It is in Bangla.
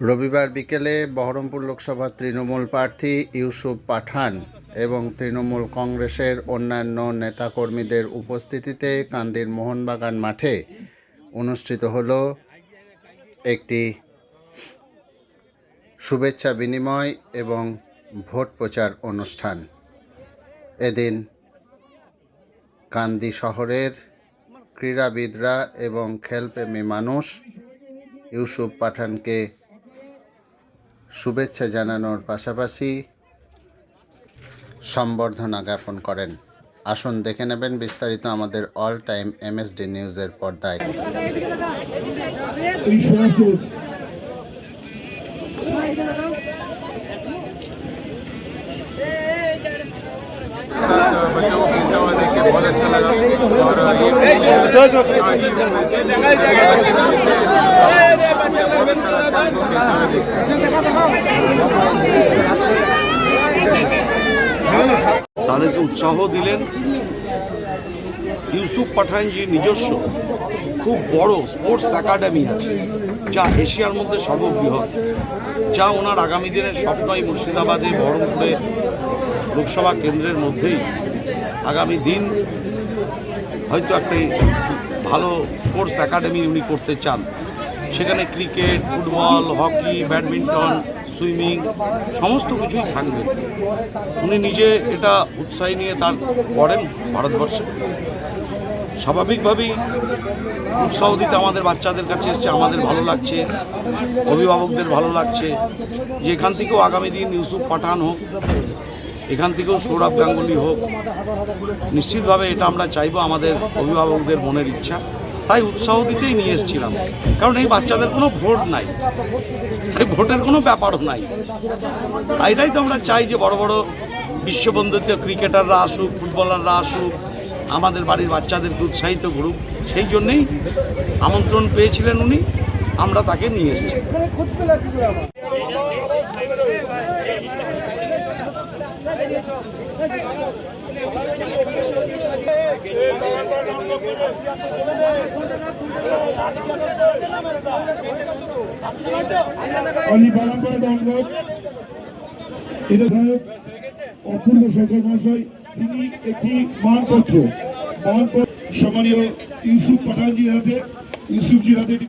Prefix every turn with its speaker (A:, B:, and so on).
A: রবিবার বিকেলে বহরমপুর লোকসভার তৃণমূল প্রার্থী ইউসুফ পাঠান এবং তৃণমূল কংগ্রেসের অন্যান্য নেতাকর্মীদের উপস্থিতিতে কান্দির মোহনবাগান মাঠে অনুষ্ঠিত হল একটি শুভেচ্ছা বিনিময় এবং ভোট প্রচার অনুষ্ঠান। এদিন কান্দি শহরের ক্রীড়াবিদরা এবং খেলপ্রেমী মানুষ ইউসুফ পাঠানকে শুভেচ্ছা জানানোর পাশাপাশি সম্বর্ধনা জ্ঞাপন করেন আসুন দেখে নেবেন বিস্তারিত আমাদের অল টাইম এমএসডি নিউজের পর্দায়
B: এই সমস্ত
C: बच्चों को खेलते हुए देख के बहुत अच्छा लगा और ये
D: তাদেরকে উৎসাহ দিলেন ইউসুফ পাঠানজি নিজস্ব খুব বড় স্পোর্টস একাডেমি আছে, যা এশিয়ার মধ্যে সর্ববৃহৎ, যা ওনার আগামী দিনের স্বপ্নই মুর্শিদাবাদে, বহরমপুরে লোকসভা কেন্দ্রের মধ্যেই আগামী দিন হয়তো একটি ভালো স্পোর্টস একাডেমি উনি করতে চান। সেখানে cricket, football, hockey, badminton, swimming, সমস্ত কিছুই থাকবে। উনি নিজে এটা উৎসাহী নিয়ে তার করেন ভারতবর্ষে। স্বাভাবিকভাবেই উৎসাহ দিতে আমাদের বাচ্চাদের কাছে এসছে, আমাদের ভালো লাগছে, অভিভাবকদের ভালো লাগছে। যে এখান থেকেও আগামী দিন ইউসুফ পাঠান হোক, এখান থেকেও সৌরভ গাঙ্গুলি হোক, নিশ্চিতভাবে এটা আমরা চাইব আমাদের অভিভাবকদের মনের ইচ্ছা। তাই উৎসাহ দিতেই নিয়ে এসেছিলাম। কারণ এই বাচ্চাদের কোনো ভোট নাই। এই ভোটের কোনো ব্যাপারও নাই। এটাই তো আমরা চাই যে বড় বড় বিশ্ববন্ধুত্ব ক্রিকেটাররা আসুক, ফুটবলাররা আসুক, আমাদের বাড়ির বাচ্চাদেরকে উৎসাহিত করুক। সেই জন্যেই আমন্ত্রণ পেয়েছিলেন উনি। আমরা তাকে নিয়ে এসেছি।
B: অলি বারম্বার দণ্ডবোধ এটা সাহেব অপূর্ব সরকার মহাশয়, তিনি একটি মানপত্র। মানপত্র সম্মানীয় ইউসুফ পাঠানজির হাতে, ইউসুফজির হাতে